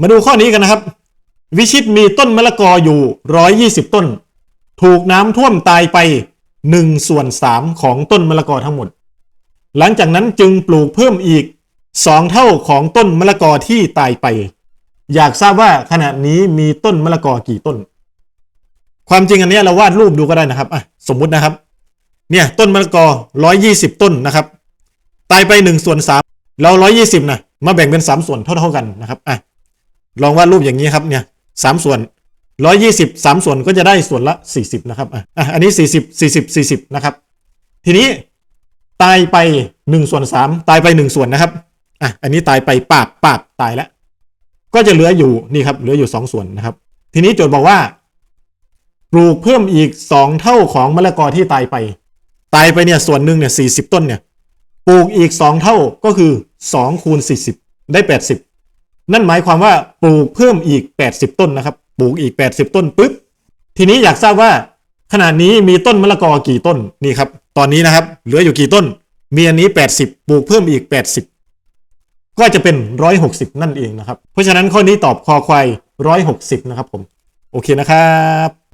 มาดูข้อนี้กันนะครับ วิชิตมีต้นมะละกออยู่ 120 ต้น ถูกน้ำท่วมตายไป1ส่วน3ของต้นมะละกอทั้งหมด หลังจากนั้นจึงปลูกเพิ่มอีก 2 เท่าของต้นมะละกอที่ตายไป อยากทราบว่าขณะนี้มีต้นมะละกอกี่ต้น ความจริงอันนี้เราวาดรูปดูก็ได้นะครับอะสมมุตินะครับ เนี่ยต้นมะละกอ 120 ต้นนะครับ ตายไป1ส่วน3เรา 120นะมาแบ่งเป็น 3 ส่วนเท่าๆกันนะครับอะ ลองวาดรูปอย่างนี้ครับเนี่ยสามส่วน120 3ส่วนก็จะได้ส่วนละ40นะครับอะอันนี้40 40 40นะครับ ทีนี้ตายไป1ส่วน3ตายไป1ส่วนนะครับอะอันนี้ตายไปปาบปาบตายแล้ว ก็จะเหลืออยู่นี่ครับเหลืออยู่2ส่วนนะครับ ทีนี้โจทย์บอกว่า ปลูกเพิ่มอีก2เท่าของมะละกอที่ตายไป ตายไปเนี่ยส่วนหนึ่งเนี่ย40ต้นเนี่ยปลูกอีก2เท่าก็คือ2คูณ40ได้80 นั่นหมายความว่าปลูกเพิ่มอีก 80 ต้นนะครับ ปลูกอีก 80 ต้นปุ๊บทีนี้อยากทราบว่าขนาดนี้มีต้นมะละกอกี่ต้นนี่ครับ ตอนนี้นะครับเหลืออยู่กี่ต้น มีอันนี้ 80 ปลูกเพิ่มอีก 80 ก็จะเป็น 160 นั่นเองนะครับ เพราะฉะนั้นข้อนี้ตอบคอควาย160 นะครับผม โอเคนะครับ